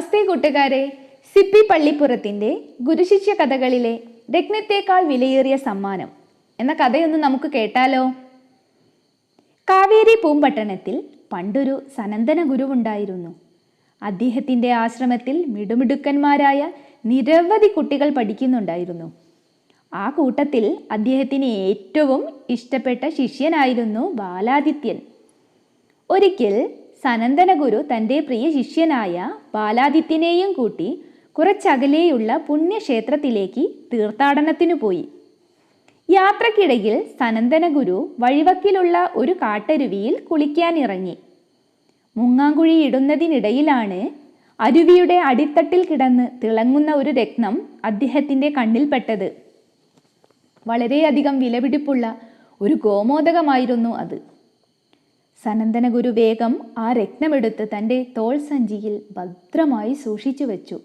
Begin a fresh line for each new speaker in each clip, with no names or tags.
നമസ്തേ കൂട്ടുകാരെ. സിപ്പി പള്ളിപ്പുറത്തിന്റെ ഗുരുശിഷ്യ കഥകളിലെ രത്നത്തേക്കാൾ വിലയേറിയ സമ്മാനം എന്ന കഥയൊന്ന് നമുക്ക് കേട്ടാലോ? കാവേരി പൂമ്പട്ടണത്തിൽ പണ്ടൊരു സനന്ദന ഗുരുവുണ്ടായിരുന്നു. അദ്ദേഹത്തിന്റെ ആശ്രമത്തിൽ മിടുമിടുക്കന്മാരായ നിരവധി കുട്ടികൾ പഠിക്കുന്നുണ്ടായിരുന്നു. ആ കൂട്ടത്തിൽ അദ്ദേഹത്തിന് ഏറ്റവും ഇഷ്ടപ്പെട്ട ശിഷ്യനായിരുന്നു ബാലാദിത്യൻ. ഒരിക്കൽ സനന്ദന ഗുരു തന്റെ പ്രിയ ശിഷ്യനായ ബാലാദിത്യനെയും കൂട്ടി കുറച്ചകലെയുള്ള പുണ്യക്ഷേത്രത്തിലേക്ക് തീർത്ഥാടനത്തിനു പോയി. യാത്രക്കിടയിൽ സനന്ദനഗുരു വഴിവക്കിലുള്ള ഒരു കാട്ടരുവിയിൽ കുളിക്കാനിറങ്ങി. മുങ്ങാങ്കുഴി ഇടുന്നതിനിടയിലാണ് അരുവിയുടെ അടിത്തട്ടിൽ കിടന്ന് തിളങ്ങുന്ന ഒരു രത്നം അദ്ദേഹത്തിന്റെ കണ്ണിൽപ്പെട്ടത്. വളരെയധികം വിലപിടിപ്പുള്ള ഒരു ഗോമോദകമായിരുന്നു അത്. സനന്ദന ഗുരു വേഗം ആ രത്നമെടുത്ത് തന്റെ തോൾ സഞ്ചിയിൽ ഭദ്രമായി സൂക്ഷിച്ചു വെച്ചു.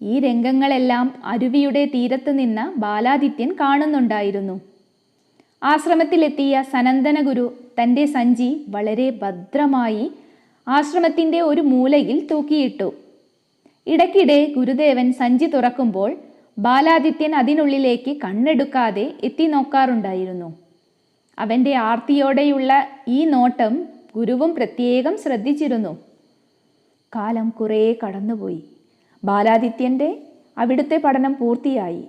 ഈ രംഗങ്ങളെല്ലാം അരുവിയുടെ തീരത്ത് നിന്ന് ബാലാദിത്യൻ കാണുന്നുണ്ടായിരുന്നു. ആശ്രമത്തിലെത്തിയ സനന്ദന ഗുരു തന്റെ സഞ്ചി വളരെ ഭദ്രമായി ആശ്രമത്തിന്റെ ഒരു മൂലയിൽ തൂക്കിയിട്ടു. ഇടയ്ക്കിടെ ഗുരുദേവൻ സഞ്ചി തുറക്കുമ്പോൾ ബാലാദിത്യൻ അതിനുള്ളിലേക്ക് കണ്ണെടുക്കാതെ എത്തി നോക്കാറുണ്ടായിരുന്നു. അവന്റെ ആർത്തിയോടെയുള്ള ഈ നോട്ടം ഗുരുവും പ്രത്യേകം ശ്രദ്ധിച്ചിരുന്നു. കാലം കുറേ കടന്നുപോയി. ബാലാദിത്യന്റെ അവിടുത്തെ പഠനം പൂർത്തിയായി.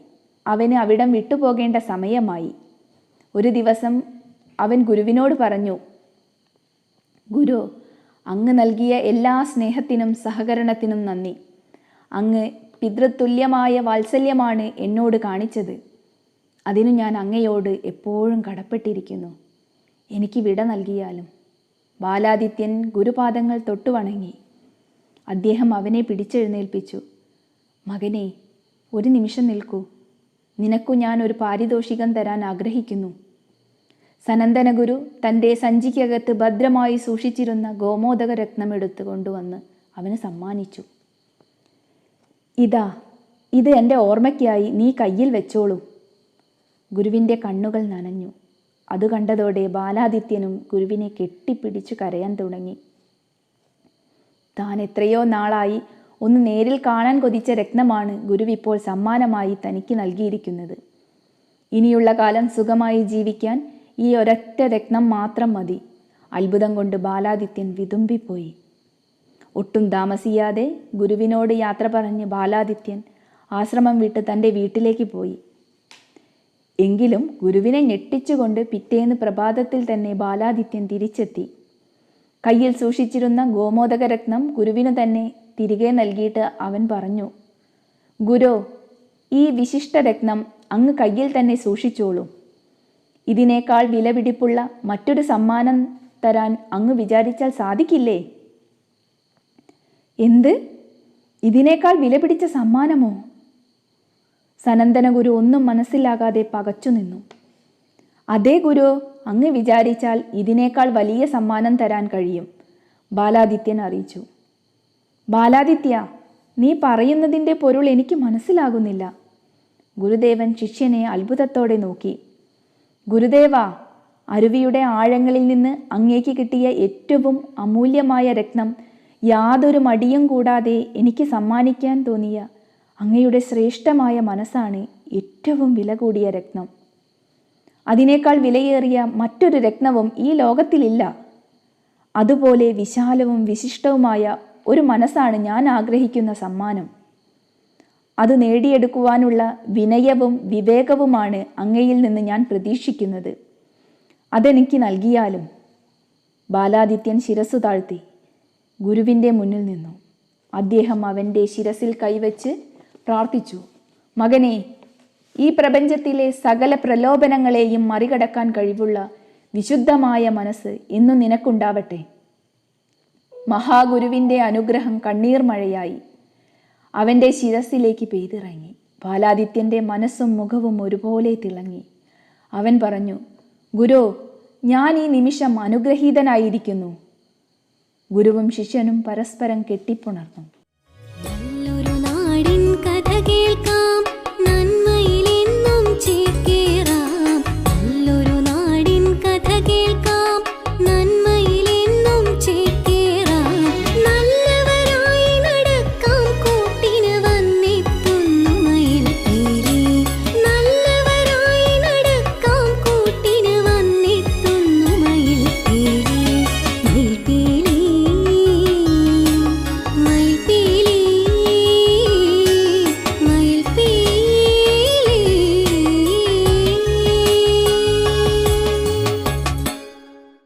അവന് അവിടം വിട്ടുപോകേണ്ട സമയമായി. ഒരു ദിവസം അവൻ ഗുരുവിനോട് പറഞ്ഞു ഗുരു അങ്ങ് നൽകിയ എല്ലാ സ്നേഹത്തിനും സഹകരണത്തിനും നന്ദി. അങ്ങ് പിതൃതുല്യമായ വാത്സല്യമാണ് എന്നോട് കാണിച്ചത്. അതിനു ഞാൻ അങ്ങയോട് എപ്പോഴും കടപ്പെട്ടിരിക്കുന്നു. എനിക്ക് വിട നൽകിയാലും ബാലാദിത്യൻ ഗുരുപാദങ്ങൾ തൊട്ടുവണങ്ങി അദ്ദേഹം അവനെ പിടിച്ചെഴുന്നേൽപ്പിച്ചു. മകനെ ഒരു നിമിഷം നിൽക്കൂ. നിനക്കു ഞാൻ ഒരു പാരിതോഷികം തരാൻ ആഗ്രഹിക്കുന്നു. സനന്ദനഗുരു തന്റെ സഞ്ചിക്കകത്ത് ഭദ്രമായി സൂക്ഷിച്ചിരുന്ന ഗോമോദക രത്നം എടുത്തു കൊണ്ടുവന്ന് അവന് സമ്മാനിച്ചു. ഇതാ ഇത് എന്റെ ഓർമ്മയ്ക്കായി നീ കയ്യിൽ വെച്ചോളൂ. ഗുരുവിന്റെ കണ്ണുകൾ നനഞ്ഞു. അത് കണ്ടതോടെ ബാലാദിത്യനും ഗുരുവിനെ കെട്ടിപ്പിടിച്ചു കരയാൻ തുടങ്ങി. താൻ എത്രയോ നാളായി ഒന്ന് നേരിൽ കാണാൻ കൊതിച്ച രത്നമാണ് ഗുരുവിപ്പോൾ സമ്മാനമായി തനിക്ക് നൽകിയിരിക്കുന്നത്. ഇനിയുള്ള കാലം സുഖമായി ജീവിക്കാൻ ഈ ഒരൊറ്റ രത്നം മാത്രം മതി. അത്ഭുതം കൊണ്ട് ബാലാദിത്യൻ വിതുമ്പിപ്പോയി. ഒട്ടും താമസിയാതെ ഗുരുവിനോട് യാത്ര പറഞ്ഞ് ബാലാദിത്യൻ ആശ്രമം വിട്ട് തന്റെ വീട്ടിലേക്ക് പോയി. എങ്കിലും ഗുരുവിനെ ഞെട്ടിച്ചുകൊണ്ട് പിറ്റേന്ന് പ്രഭാതത്തിൽ തന്നെ ബാലാദിത്യൻ തിരിച്ചെത്തി. കയ്യിൽ സൂക്ഷിച്ചിരുന്ന ഗോമോദകരത്നം ഗുരുവിന് തന്നെ തിരികെ നൽകിയിട്ട് അവൻ പറഞ്ഞു ഗുരു ഈ വിശിഷ്ട രത്നം അങ്ങ് കയ്യിൽ തന്നെ സൂക്ഷിച്ചോളൂ. ഇതിനേക്കാൾ വിലപിടിപ്പുള്ള മറ്റൊരു സമ്മാനം തരാൻ അങ്ങ് വിചാരിച്ചാൽ സാധിക്കില്ലേ? എന്ത്? ഇതിനേക്കാൾ വിലപിടിച്ച സമ്മാനമോ? സനന്ദന ഗുരു ഒന്നും മനസ്സിലാകാതെ പകച്ചു നിന്നു. അതേ ഗുരു അങ്ങ് വിചാരിച്ചാൽ ഇതിനേക്കാൾ വലിയ സമ്മാനം തരാൻ കഴിയും ബാലാദിത്യൻ അറിയിച്ചു. ബാലാദിത്യ നീ പറയുന്നതിന്റെ പൊരുൾ എനിക്ക് മനസ്സിലാകുന്നില്ല. ഗുരുദേവൻ ശിഷ്യനെ അത്ഭുതത്തോടെ നോക്കി. ഗുരുദേവ അരുവിയുടെ ആഴങ്ങളിൽ നിന്ന് അങ്ങേക്ക് കിട്ടിയ ഏറ്റവും അമൂല്യമായ രത്നം യാതൊരു മടിയും കൂടാതെ എനിക്ക് സമ്മാനിക്കാൻ തോന്നിയ അങ്ങയുടെ ശ്രേഷ്ഠമായ മനസ്സാണ് ഏറ്റവും വില കൂടിയ രത്നം. അതിനേക്കാൾ വിലയേറിയ മറ്റൊരു രത്നവും ഈ ലോകത്തിലില്ല. അതുപോലെ വിശാലവും വിശിഷ്ടവുമായ ഒരു മനസ്സാണ് ഞാൻ ആഗ്രഹിക്കുന്ന സമ്മാനം. അത് നേടിയെടുക്കുവാനുള്ള വിനയവും വിവേകവുമാണ് അങ്ങയിൽ നിന്ന് ഞാൻ പ്രതീക്ഷിക്കുന്നത്. അതെനിക്ക് നൽകിയാലും. ബാലാദിത്യൻ ശിരസ് താഴ്ത്തി. ഗുരുവിന്റെ മുന്നിൽ നിന്നു. അദ്ദേഹം അവന്റെ ശിരസിൽ കൈവച്ച് പ്രാർത്ഥിച്ചു. മകനെ ഈ പ്രപഞ്ചത്തിലെ സകല പ്രലോഭനങ്ങളെയും മറികടക്കാൻ കഴിവുള്ള വിശുദ്ധമായ മനസ്സ് ഇന്നു നിനക്കുണ്ടാവട്ടെ. മഹാഗുരുവിന്റെ അനുഗ്രഹം കണ്ണീർ മഴയായി. അവന്റെ ശിരസിലേക്ക് പെയ്തിറങ്ങി. ബാലാദിത്യന്റെ മനസ്സും മുഖവും ഒരുപോലെ തിളങ്ങി. അവൻ പറഞ്ഞു ഗുരു ഞാൻ ഈ നിമിഷം അനുഗ്രഹീതനായിരിക്കുന്നു. ഗുരുവും ശിഷ്യനും പരസ്പരം കെട്ടിപ്പുണർന്നു.
thank you